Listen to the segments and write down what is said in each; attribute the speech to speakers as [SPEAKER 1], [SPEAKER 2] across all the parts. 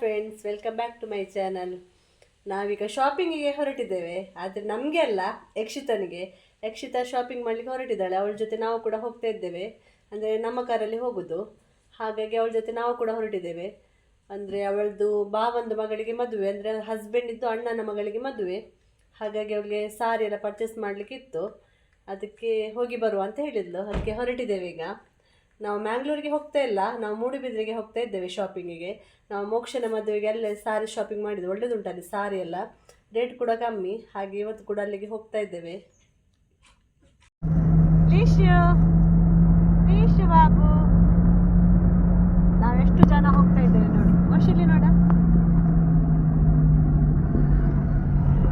[SPEAKER 1] Friends welcome back to my channel ನಾವೀಗ ಶಾಪಿಂಗಿಗೆ ಹೊರಟಿದ್ದೇವೆ, ಆದರೆ ನಮಗೆ ಅಲ್ಲ, ಯಕ್ಷಿತನಿಗೆ. ಯಕ್ಷಿತ ಶಾಪಿಂಗ್ ಮಾಡಲಿಕ್ಕೆ ಹೊರಟಿದ್ದಾಳೆ, ಅವಳ ಜೊತೆ ನಾವು ಕೂಡ ಹೋಗ್ತಾ ಇದ್ದೇವೆ. ಅಂದರೆ ನಮ್ಮ ಕಾರಲ್ಲಿ ಹೋಗೋದು. ಹಾಗಾಗಿ ಅವಳ ಜೊತೆ ನಾವು ಕೂಡ ಹೊರಟಿದ್ದೇವೆ. ಅಂದರೆ ಅವಳದು ಬಾವಂದು ಮಗಳಿಗೆ ಮದುವೆ, ಅಂದರೆ ಹಸ್ಬೆಂಡಿದ್ದು ಅಣ್ಣನ ಮಗಳಿಗೆ ಮದುವೆ. ಹಾಗಾಗಿ ಅವಳಿಗೆ ಸಾರಿ ಎಲ್ಲ ಪರ್ಚೇಸ್ ಮಾಡಲಿಕ್ಕಿತ್ತು ಅದಕ್ಕೆ ಹೋಗಿ ಬರುವ ಅಂತ ಹೇಳಿದ್ಲು, ಅದಕ್ಕೆ ಹೊರಟಿದ್ದೇವೆ ಈಗ. ನಾವು ಮ್ಯಾಂಗ್ಳೂರಿಗೆ ಹೋಗ್ತಾ ಇಲ್ಲ, ನಾವು ಮೂಡುಬಿದ್ರೆಗೆ ಹೋಗ್ತಾ ಇದ್ದೇವೆ ಶಾಪಿಂಗಿಗೆ ನಾವು ಮೋಕ್ಷನ ಮದುವೆಗೆ ಅಲ್ಲೇ ಸಾರಿ ಶಾಪಿಂಗ್ ಮಾಡಿದ್ವಿ ಒಳ್ಳೇದುಂಟು ಅಲ್ಲಿ ಸಾರಿ ಎಲ್ಲ. ರೇಟ್ ಕೂಡ ಕಮ್ಮಿ, ಹಾಗೆ ಇವತ್ತು ಕೂಡ ಅಲ್ಲಿಗೆ ಹೋಗ್ತಾ ಇದ್ದೇವೆ. ಬಾಬು. ನಾವೆಷ್ಟು ಜನ ಹೋಗ್ತಾ ಇದ್ದೇವೆ ನೋಡಿ. ವರ್ಷಲಿ ನೋಡ.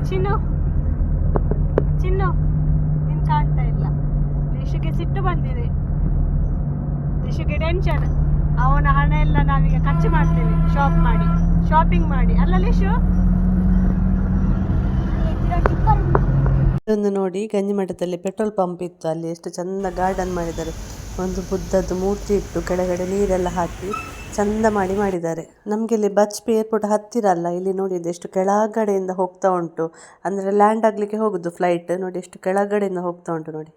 [SPEAKER 1] ಚಿನ್ನು ಚಿನ್ನು, ನಿನ್ ಕಾಣ್ತಾ ಇಲ್ಲ. ದೇಶಕ್ಕೆ ಸಿಟ್ಟು ಬಂದಿದೆ. ಲಿಶುಗೆ ಟೆನ್ಷನ್ ಅವನ ಹಣ ಎಲ್ಲ ನಾವೀಗ ಖರ್ಚು ಮಾಡ್ತೇವೆ. ಶಾಪ್ ಮಾಡಿ. ಶಾಪಿಂಗ್ ಮಾಡಿ. ಅಲ್ಲ ಲಿಶು ಇದೊಂದು ನೋಡಿ ಗಂಜಿಮಠದಲ್ಲಿ ಪೆಟ್ರೋಲ್ ಪಂಪ್ ಇತ್ತು. ಅಲ್ಲಿ ಎಷ್ಟು ಚಂದ ಗಾರ್ಡನ್ ಮಾಡಿದ್ದಾರೆ. ಒಂದು ಬುದ್ಧದ್ದು ಮೂರ್ತಿ ಇಟ್ಟು ಕೆಳಗಡೆ ನೀರೆಲ್ಲ ಹಾಕಿ ಚಂದ ಮಾಡಿ ಮಾಡಿದ್ದಾರೆ. ನಮಗೆ ಇಲ್ಲಿ ಬಜ್ಪೆ ಏರ್ಪೋರ್ಟ್ ಹತ್ತಿರ ಅಲ್ಲ. ಇಲ್ಲಿ ನೋಡಿ ಎಷ್ಟು ಕೆಳಗಡೆಯಿಂದ ಹೋಗ್ತಾ ಉಂಟು. ಅಂದರೆ ಲ್ಯಾಂಡ್ ಆಗಲಿಕ್ಕೆ ಹೋಗುದು ಫ್ಲೈಟ್ ನೋಡಿ ಎಷ್ಟು ಕೆಳಗಡೆಯಿಂದ ಹೋಗ್ತಾ ಉಂಟು ನೋಡಿ.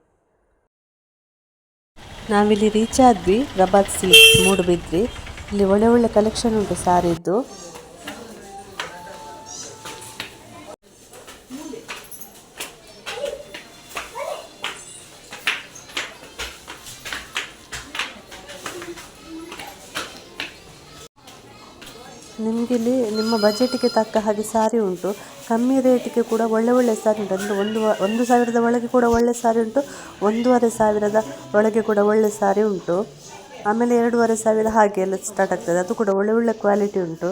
[SPEAKER 1] ನಾವಿಲ್ಲಿ ರೀಚ್ ಆದ್ವಿ ಪ್ರಭಾತ್ ಸಿಲ್ಕ್ ಮೂಡುಬಿದ್ರಿ ಇಲ್ಲಿ ಒಳ್ಳೆ ಒಳ್ಳೆ ಕಲೆಕ್ಷನ್ ಉಂಟು ಸಾರಿದ್ದು ನಿಮಗೆ ಇಲ್ಲಿ ನಿಮ್ಮ ಬಜೆಟಿಗೆ ತಕ್ಕ ಹಾಗೆ ಸಾರಿ ಉಂಟು. ಕಮ್ಮಿ ರೇಟಿಗೆ ಕೂಡ ಒಳ್ಳೆ ಒಳ್ಳೆ ಸಾರಿ ಉಂಟು. ಅಂದರೆ ಒಂದು ಒಂದು ಸಾವಿರದ ಒಳಗೆ ಕೂಡ ಒಳ್ಳೆ ಸಾರಿ ಉಂಟು. ಒಂದೂವರೆ ಸಾವಿರದ ಒಳಗೆ ಕೂಡ ಒಳ್ಳೆ ಸಾರಿ ಉಂಟು. ಆಮೇಲೆ ಎರಡೂವರೆ ಸಾವಿರ ಹಾಗೆ ಎಲ್ಲ ಸ್ಟಾರ್ಟ್ ಆಗ್ತದೆ. ಅದು ಕೂಡ ಒಳ್ಳೆ ಒಳ್ಳೆ ಕ್ವಾಲಿಟಿ ಉಂಟು.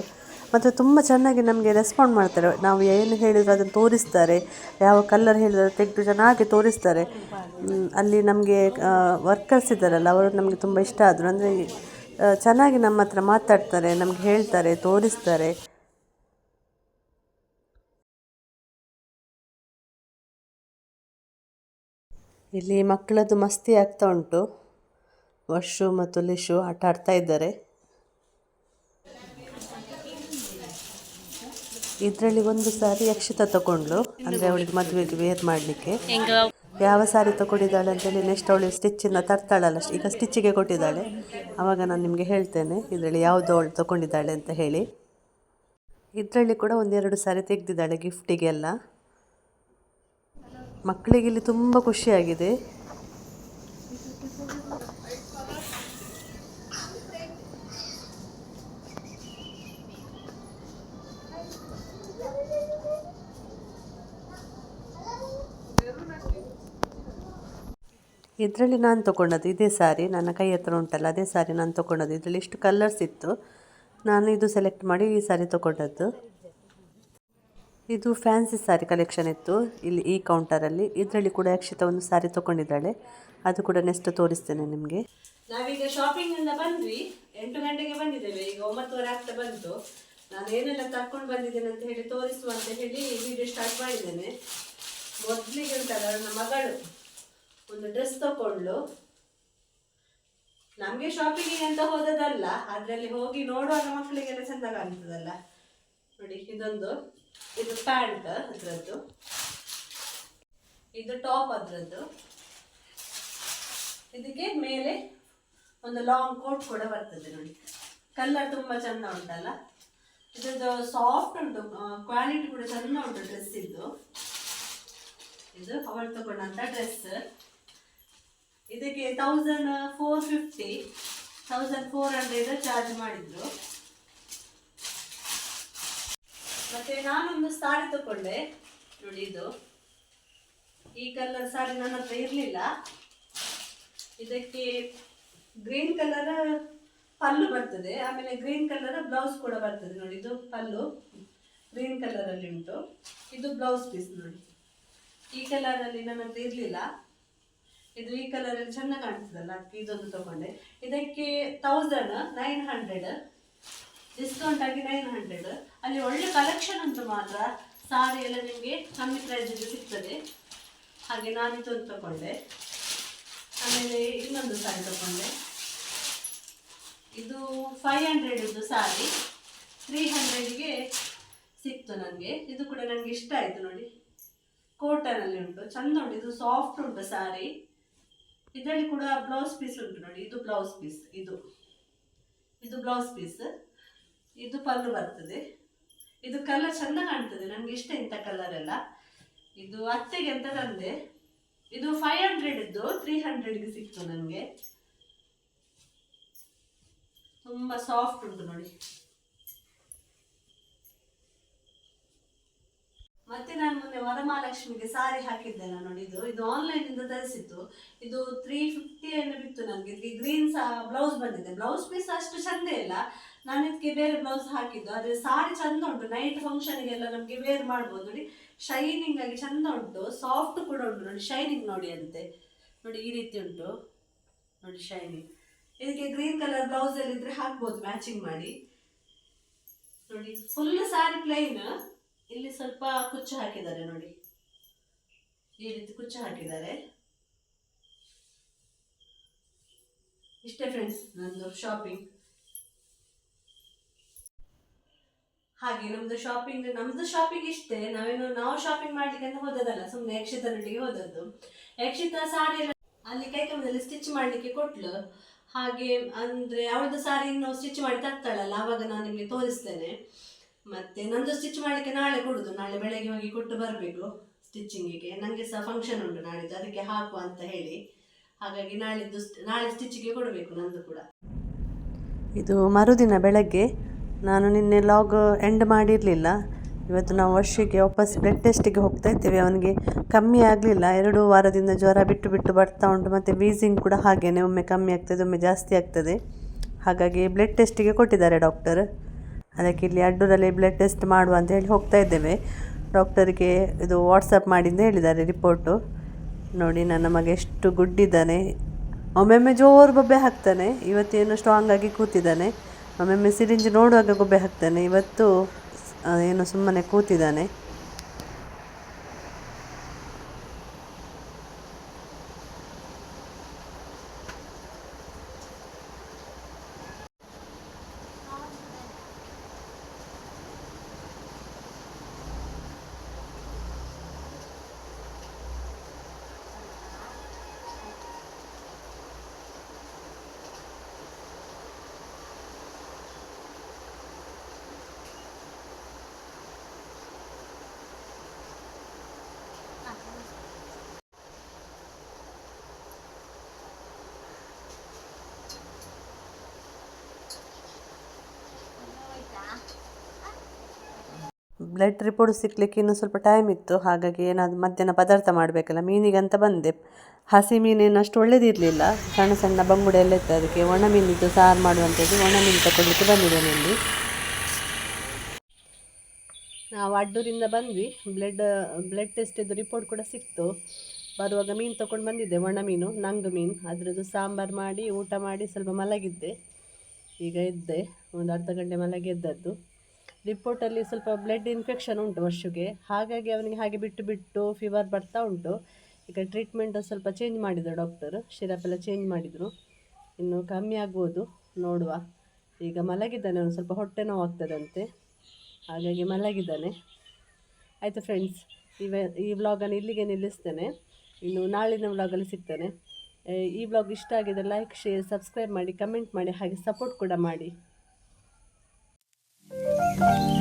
[SPEAKER 1] ಮತ್ತು ತುಂಬ ಚೆನ್ನಾಗಿ ನಮಗೆ ರೆಸ್ಪಾಂಡ್ ಮಾಡ್ತಾರೆ. ನಾವು ಏನು ಹೇಳಿದ್ರು ಅದನ್ನು ತೋರಿಸ್ತಾರೆ. ಯಾವ ಕಲರ್ ಹೇಳಿದ್ರು ತೆಗೆದು ಚೆನ್ನಾಗಿ ತೋರಿಸ್ತಾರೆ. ಅಲ್ಲಿ ನಮಗೆ ವರ್ಕರ್ಸ್ ಇದ್ದಾರಲ್ಲ, ಅವರು ನಮಗೆ ತುಂಬ ಇಷ್ಟ ಆದರು. ಅಂದರೆ ಚೆನ್ನಾಗಿ ನಮ್ಮ ಹತ್ರ ಮಾತಾಡ್ತಾರೆ, ನಮ್ಗೆ ಹೇಳ್ತಾರೆ, ತೋರಿಸ್ತಾರೆ. ಇಲ್ಲಿ ಮಕ್ಕಳದ್ದು ಮಸ್ತಿ ಆಗ್ತಾ ಉಂಟು. ವರ್ಷು ಮತ್ತು ಲಿಶು ಆಟ ಆಡ್ತಾ ಇದ್ದಾರೆ. ಇದರಲ್ಲಿ ಒಂದು ಸಾರಿ ಯಕ್ಷತ ತಗೊಂಡ್ಲು ಅಂದರೆ ಅವಳಿಗೆ ಮದುವೆಗೆ ವೇರ್ ಮಾಡಲಿಕ್ಕೆ. ಯಾವ ಸಾರಿ ತಗೊಂಡಿದ್ದಾಳೆ ಅಂತೇಳಿ ನೆಕ್ಸ್ಟ್ ಅವಳು ಸ್ಟಿಚ್ಚಿಂದ ತರ್ತಾಳಲ್ಲ, ಈಗ ಸ್ಟಿಚ್ಚಿಗೆ ಕೊಟ್ಟಿದ್ದಾಳೆ. ಆವಾಗ ನಾನು ನಿಮಗೆ ಹೇಳ್ತೇನೆ, ಇದರಲ್ಲಿ ಯಾವುದು ಅವಳು ತಗೊಂಡಿದ್ದಾಳೆ ಅಂತ ಹೇಳಿ. ಇದರಲ್ಲಿ ಕೂಡ ಒಂದೆರಡು ಸಾರಿ ತೆಗೆದಿದ್ದಾಳೆ ಗಿಫ್ಟಿಗೆಲ್ಲ ಮಕ್ಕಳಿಗೆ ಇಲ್ಲಿ ತುಂಬ ಖುಷಿಯಾಗಿದೆ. ಇದರಲ್ಲಿ ನಾನು ತೊಗೊಂಡದ್ದು ಇದೇ ಸಾರಿ, ನನ್ನ ಕೈ ಹತ್ರ ಉಂಟಲ್ಲ, ಅದೇ ಸಾರಿ ನಾನು ತೊಗೊಂಡದ್ದು. ಇದರಲ್ಲಿ ಇಷ್ಟು ಕಲರ್ಸ್ ಇತ್ತು. ನಾನು ಇದು ಸೆಲೆಕ್ಟ್ ಮಾಡಿ ಈ ಸಾರಿ ತೊಗೊಂಡದ್ದು. ಇದು ಫ್ಯಾನ್ಸಿ ಸಾರಿ ಕಲೆಕ್ಷನ್ ಇತ್ತು, ಇಲ್ಲಿ ಈ ಕೌಂಟರಲ್ಲಿ ಇದರಲ್ಲಿ ಕೂಡ ಅಕ್ಷಿತ ಒಂದು ಸಾರಿ ತೊಗೊಂಡಿದ್ದಾಳೆ. ಅದು ಕೂಡ ನೆಕ್ಸ್ಟ್ ತೋರಿಸ್ತೇನೆ ನಿಮಗೆ. ನಾವೀಗ ಶಾಪಿಂಗ್ ಇಂದ ಬಂದ್ವಿ, ಎಂಟು ಗಂಟೆಗೆ ಬಂದಿದ್ದೇವೆ. ಈಗ ಒಂಬತ್ತುವರೆ ಆಗ್ತಾ ಬಂತು. ನಾನು ಏನೆಲ್ಲ ತಕೊಂಡು ಬಂದಿದ್ದೇನೆ ಅಂತ ಹೇಳಿ ತೋರಿಸುವ ಅಂತ ಹೇಳಿ ವಿಡಿಯೋ ಸ್ಟಾರ್ಟ್ ಮಾಡಿದ್ದೇನೆ. ಮೊದಲಿಗೆ ಉಂಟಲ್ಲ, ನನ್ನ ಮಗಳು. ಒಂದು ಡ್ರೆಸ್ ತಗೊಂಡ್ಲು ನಮಗೆ ಶಾಪಿಂಗಿಗೆ ಅಂತ ಹೋದದಲ್ಲ ಅದರಲ್ಲಿ ಹೋಗಿ ನೋಡುವಾಗ ಮಕ್ಕಳಿಗೆಲ್ಲ ಚೆಂದ ಕಾಣ್ತದಲ್ಲ. ನೋಡಿ, ಇದೊಂದು, ಇದು ಪ್ಯಾಂಟ್ ಅದರದ್ದು. ಇದು ಟಾಪ್ ಅದರದ್ದು. ಇದಕ್ಕೆ ಮೇಲೆ ಒಂದು ಲಾಂಗ್ ಕೋಟ್ ಕೂಡ ಬರ್ತದೆ ನೋಡಿ. ಕಲರ್ ತುಂಬಾ ಚೆಂದ ಉಂಟಲ್ಲ. ಇದ್ರದ್ದು ಸಾಫ್ಟ್ ಉಂಟು ಕ್ವಾಲಿಟಿ ಕೂಡ ಚಂದ ಉಂಟು ಡ್ರೆಸ್ ಇದ್ದು ಇದು ಅವಳು ತಗೊಂಡಂತ ಡ್ರೆಸ್ ಇದಕ್ಕೆ thousand four fifty thousand four hundred charge ಮಾಡಿದ್ರು. ಮತ್ತೆ ನಾನೊಂದು ಸಾರಿ ತಗೊಂಡೆ ನೋಡಿ ಇದು. ಈ ಕಲರ್ ಸಾರಿ ನನ್ನ ಹತ್ರ ಇರಲಿಲ್ಲ. ಇದಕ್ಕೆ ಗ್ರೀನ್ ಕಲರ್ ಪಲ್ಲು ಬರ್ತದೆ. ಆಮೇಲೆ ಗ್ರೀನ್ ಕಲರ್ ಬ್ಲೌಸ್ ಕೂಡ ಬರ್ತದೆ. ನೋಡಿ ಇದು ಪಲ್ಲು. ಗ್ರೀನ್ ಕಲರಲ್ಲಿ ಉಂಟು. ಇದು ಬ್ಲೌಸ್ ಪೀಸ್ ನೋಡಿ. ಈ ಕಲರಲ್ಲಿ ನನ್ನ ಹತ್ರ ಇರಲಿಲ್ಲ. ಇದು ಈ ಕಲರ್ ಅಲ್ಲಿ ಚೆನ್ನಾಗಿ ಕಾಣ್ತದಲ್ಲ? ಅದಕ್ಕೆ ಇದೊಂದು ತಗೊಂಡೆ. ಇದಕ್ಕೆ ತೌಸಂಡ್ ನೈನ್ ಹಂಡ್ರೆಡ್ ಡಿಸ್ಕೌಂಟ್ ಆಗಿ ನೈನ್ ಹಂಡ್ರೆಡ್ ಅಲ್ಲಿ ಒಳ್ಳೆ ಕಲೆಕ್ಷನ್ ಉಂಟು ಮಾತ್ರ. ಸಾರಿ ಎಲ್ಲ ನಿಮಗೆ ಕಮ್ಮಿ ಪ್ರೈಸಲ್ಲಿ ಸಿಗ್ತದೆ. ಹಾಗೆ ನಾನು ಇದೊಂದು ತಗೊಂಡೆ. ಆಮೇಲೆ ಇನ್ನೊಂದು ಸಾರಿ ತಗೊಂಡೆ. ಇದು ಫೈವ್ ಹಂಡ್ರೆಡ್ ಇದು ಸಾರಿ ತ್ರೀ ಹಂಡ್ರೆಡ್ಗೆ ಸಿಕ್ತು ನನಗೆ ಇದು ಕೂಡ ನನಗೆ ಇಷ್ಟ ಆಯಿತು ನೋಡಿ. ಕೋಟನಲ್ಲಿ ಉಂಟು. ಚಂದ ಉಂಟು. ಇದು ಸಾಫ್ಟ್ ಉಂಟು ಸಾರಿ ಇದರಲ್ಲಿ ಕೂಡ ಬ್ಲೌಸ್ ಪೀಸ್ ಉಂಟು ನೋಡಿ. ಇದು ಬ್ಲೌಸ್ ಪೀಸ್ ಇದು. ಇದು ಬ್ಲೌಸ್ ಪೀಸ್ ಇದು ಪಲ್ಲು ಬರ್ತದೆ. ಇದು ಕಲರ್ ಚಂದ ಕಾಣ್ತದೆ. ನನಗೆ ಇಷ್ಟ ಇಂಥ ಕಲರ್ ಎಲ್ಲ. ಇದು ಅತ್ತೆಗೆ ಅಂತ ತಂದೆ. ಇದು ಫೈವ್ ಹಂಡ್ರೆಡ್ ಇದ್ದು ತ್ರೀ ಹಂಡ್ರೆಡ್ಗೆ ಸಿಕ್ತು ನನಗೆ. ತುಂಬಾ ಸಾಫ್ಟ್ ಉಂಟು ನೋಡಿ. ಮತ್ತೆ ನಾನು ಮೊನ್ನೆ ವರಮಹಾಲಕ್ಷ್ಮಿಗೆ ಸಾರಿ ಹಾಕಿದ್ದೆಲ್ಲ ನೋಡಿ, ಇದು ಇದು ಆನ್ಲೈನ್ ಇಂದ ತರಿಸಿತ್ತು ಇದು ತ್ರೀ ಫಿಫ್ಟಿ ಏನು ಬಿತ್ತು ನನಗೆ ಇಲ್ಲಿ ಗ್ರೀನ್ ಸಹ ಬ್ಲೌಸ್ ಬಂದಿದೆ. ಬ್ಲೌಸ್ ಪೀಸ್ ಅಷ್ಟು ಚಂದ ಇಲ್ಲ. ನಾನು ಇದಕ್ಕೆ ಬೇರೆ ಬ್ಲೌಸ್ ಹಾಕಿದ್ದು. ಆದರೆ ಸಾರಿ ಚಂದ ಉಂಟು. ನೈಟ್ ಫಂಕ್ಷನ್ಗೆಲ್ಲ ನಮಗೆ ವೇರ್ ಮಾಡ್ಬೋದು ನೋಡಿ. ಶೈನಿಂಗ್ ಆಗಿ ಚಂದ ಉಂಟು. ಸಾಫ್ಟ್ ಕೂಡ ಉಂಟು ನೋಡಿ. ಶೈನಿಂಗ್ ನೋಡಿ ಅಂತೆ. ನೋಡಿ ಈ ರೀತಿ ಉಂಟು. ನೋಡಿ ಶೈನಿಂಗ್ ಇದಕ್ಕೆ ಗ್ರೀನ್ ಕಲರ್ ಬ್ಲೌಸ್ ಎಲ್ಲ ಇದ್ರೆ ಹಾಕ್ಬೋದು ಮ್ಯಾಚಿಂಗ್ ಮಾಡಿ. ನೋಡಿ ಫುಲ್ ಸಾರಿ ಪ್ಲೈನ್ ಇಲ್ಲಿ ಸ್ವಲ್ಪ ಕುಚ್ಚು ಹಾಕಿದ್ದಾರೆ ನೋಡಿ. ಈ ರೀತಿ ಕುಚ್ಚು ಹಾಕಿದ್ದಾರೆ. ಇಷ್ಟೇ ಫ್ರೆಂಡ್ಸ್ ನಂದು ಶಾಪಿಂಗ್ ಹಾಗೆ ನಮ್ದು ಶಾಪಿಂಗ್ ನಮ್ದು ಶಾಪಿಂಗ್ ಇಷ್ಟೇ. ನಾವೇನು ನಾವು ಶಾಪಿಂಗ್ ಮಾಡ್ಲಿಕ್ಕೆ ಅಂತ ಹೋದದಲ್ಲ ಸುಮ್ಮನೆ ಯಕ್ಷಿತನೊಟ್ಟಿಗೆ ಹೋದದ್ದು. ಯಕ್ಷಿತ ಸಾರಿ ಅಲ್ಲಿ ಕೈಕಮದಲ್ಲಿ ಸ್ಟಿಚ್ ಮಾಡ್ಲಿಕ್ಕೆ ಕೊಟ್ಲು. ಹಾಗೆ ಅಂದ್ರೆ ಅವಳದ್ದು ಸಾರಿ ಇನ್ನು ಸ್ಟಿಚ್ ಮಾಡಿ ತರ್ತಾಳಲ್ಲ ಆವಾಗ ನಾನು ನಿಮಗೆ ತೋರಿಸ್ತೇನೆ. ಮತ್ತೆ ನಂದು ಸ್ಟಿಚ್ ಮಾಡ್ಲಿಕ್ಕೆ ನಾಳೆ ಕೊಡುದು. ನಾಳೆ ಬೆಳಗ್ಗೆ ಹೋಗಿ ಕೊಟ್ಟು ಬರಬೇಕು ಸ್ಟಿಚಿಂಗಿಗೆ ನನಗೆ ಸಹ ಫಂಕ್ಷನ್ ಉಂಟು ನಾಳಿದ್ದು. ಅದಕ್ಕೆ ಹಾಕುವ ಅಂತ ಹೇಳಿ. ಹಾಗಾಗಿ ನಾಳಿದ್ದು ನಾಳೆ ಸ್ಟಿಚ್ಚಿಗೆ ಕೊಡಬೇಕು ನಂದು ಕೂಡ. ಇದು ಮರುದಿನ ಬೆಳಗ್ಗೆ. ನಾನು ನಿನ್ನೆ ಲಾಗ್ ಎಂಡ್ ಮಾಡಿರಲಿಲ್ಲ. ಇವತ್ತು ನಾವು ವರ್ಷಕ್ಕೆ ವಾಪಸ್ ಬ್ಲಡ್ ಟೆಸ್ಟಿಗೆ ಹೋಗ್ತಾ ಇದ್ದೇವೆ. ಅವನಿಗೆ ಕಮ್ಮಿ ಆಗಲಿಲ್ಲ. ಎರಡು ವಾರದಿಂದ ಜ್ವರ ಬಿಟ್ಟು ಬಿಟ್ಟು ಬರ್ತಾ ಉಂಟು. ಮತ್ತು ವೀಸಿಂಗ್ ಕೂಡ ಹಾಗೇನೆ. ಒಮ್ಮೆ ಕಮ್ಮಿ ಆಗ್ತದೆ, ಒಮ್ಮೆ ಜಾಸ್ತಿ ಆಗ್ತದೆ. ಹಾಗಾಗಿ ಬ್ಲಡ್ ಟೆಸ್ಟಿಗೆ ಕೊಟ್ಟಿದ್ದಾರೆ ಡಾಕ್ಟರ್ ಅದಕ್ಕೆ ಇಲ್ಲಿ ಅಡ್ಡೂರಲ್ಲಿ ಬ್ಲಡ್ ಟೆಸ್ಟ್ ಮಾಡುವ ಅಂತ ಹೇಳಿ ಹೋಗ್ತಾ ಇದ್ದೇವೆ. ಡಾಕ್ಟರಿಗೆ ಇದು ವಾಟ್ಸಪ್ ಮಾಡಿಂದ ಹೇಳಿದ್ದಾರೆ ರಿಪೋರ್ಟು ನೋಡಿ, ನನ್ನ ಮಗ ಎಷ್ಟು ಗುಡ್ಡಿದ್ದಾನೆ. ಒಮ್ಮೊಮ್ಮೆ ಜೋರು ಬೊಬ್ಬೆ ಹಾಕ್ತಾನೆ. ಇವತ್ತೇನು ಸ್ಟ್ರಾಂಗ್ ಆಗಿ ಕೂತಿದ್ದಾನೆ. ಒಮ್ಮೊಮ್ಮೆ ಸಿರಿಂಜ್ ನೋಡುವಾಗ ಗೊಬ್ಬೆ ಹಾಕ್ತಾನೆ. ಇವತ್ತು ಏನು ಸುಮ್ಮನೆ ಕೂತಿದ್ದಾನೆ. ಬ್ಲಡ್ ರಿಪೋರ್ಟ್ ಸಿಕ್ಕಲಿಕ್ಕೆ ಇನ್ನೂ ಸ್ವಲ್ಪ ಟೈಮ್ ಇತ್ತು. ಹಾಗಾಗಿ ಏನಾದರೂ ಮಧ್ಯಾಹ್ನ ಪದಾರ್ಥ ಮಾಡಬೇಕಲ್ಲ ಮೀನಿಗೆ ಅಂತ ಬಂದೆ. ಹಸಿ ಮೀನೇನು ಅಷ್ಟು ಒಳ್ಳೇದಿರಲಿಲ್ಲ. ಸಣ್ಣ ಸಣ್ಣ ಬಂಗುಡೆ ಎಲ್ಲ ಇತ್ತು. ಅದಕ್ಕೆ ಒಣ ಮೀನಿದ್ದು ಸಾರು ಮಾಡುವಂಥದ್ದು ಒಣ ಮೀನು ತಗೊಳ್ಳಿಕ್ಕೆ ಬಂದಿದ್ದೇನೆ ಇಲ್ಲಿ ನಾವು ಅಡ್ಡೂರಿಂದ ಬಂದ್ವಿ. ಬ್ಲಡ್ ಬ್ಲಡ್ ಟೆಸ್ಟಿದ್ದು ರಿಪೋರ್ಟ್ ಕೂಡ ಸಿಕ್ತು. ಬರುವಾಗ ಮೀನು ತೊಗೊಂಡು ಬಂದಿದ್ದೆ, ಒಣ ಮೀನು, ನಂಗು ಮೀನು. ಅದರದ್ದು ಸಾಂಬಾರು ಮಾಡಿ, ಊಟ ಮಾಡಿ ಸ್ವಲ್ಪ ಮಲಗಿದ್ದೆ. ಈಗ ಎದ್ದೆ. ಒಂದು ಅರ್ಧ ಗಂಟೆ ಮಲಗಿ ಎದ್ದದ್ದು. ರಿಪೋರ್ಟಲ್ಲಿ ಸ್ವಲ್ಪ ಬ್ಲಡ್ ಇನ್ಫೆಕ್ಷನ್ ಉಂಟು ವರ್ಷಕ್ಕೆ ಹಾಗಾಗಿ ಅವನಿಗೆ ಹಾಗೆ ಬಿಟ್ಟು ಬಿಟ್ಟು ಫೀವರ್ ಬರ್ತಾ ಉಂಟು. ಈಗ ಟ್ರೀಟ್ಮೆಂಟ್ ಸ್ವಲ್ಪ ಚೇಂಜ್ ಮಾಡಿದರು ಡಾಕ್ಟರ್ ಶಿರಪ್ ಎಲ್ಲ ಚೇಂಜ್ ಮಾಡಿದರು. ಇನ್ನು ಕಮ್ಮಿ ಆಗ್ಬೋದು. ನೋಡುವ. ಈಗ ಮಲಗಿದ್ದಾನೆ ಅವನು, ಸ್ವಲ್ಪ ಹೊಟ್ಟೆ ನೋವು ಆಗ್ತದಂತೆ. ಹಾಗಾಗಿ ಮಲಗಿದ್ದಾನೆ. ಆಯಿತು ಫ್ರೆಂಡ್ಸ್ ಇವ ಈ ವ್ಲಾಗನ್ನು ಇಲ್ಲಿಗೆ ನಿಲ್ಲಿಸ್ತೇನೆ. ಇನ್ನು ನಾಳಿನ ವ್ಲಾಗಲ್ಲಿ ಸಿಗ್ತೇನೆ. ಈ ವ್ಲಾಗ್ ಇಷ್ಟ ಆಗಿದೆ ಲೈಕ್ ಶೇರ್ ಸಬ್ಸ್ಕ್ರೈಬ್ ಮಾಡಿ ಕಮೆಂಟ್ ಮಾಡಿ, ಹಾಗೆ ಸಪೋರ್ಟ್ ಕೂಡ ಮಾಡಿ. Música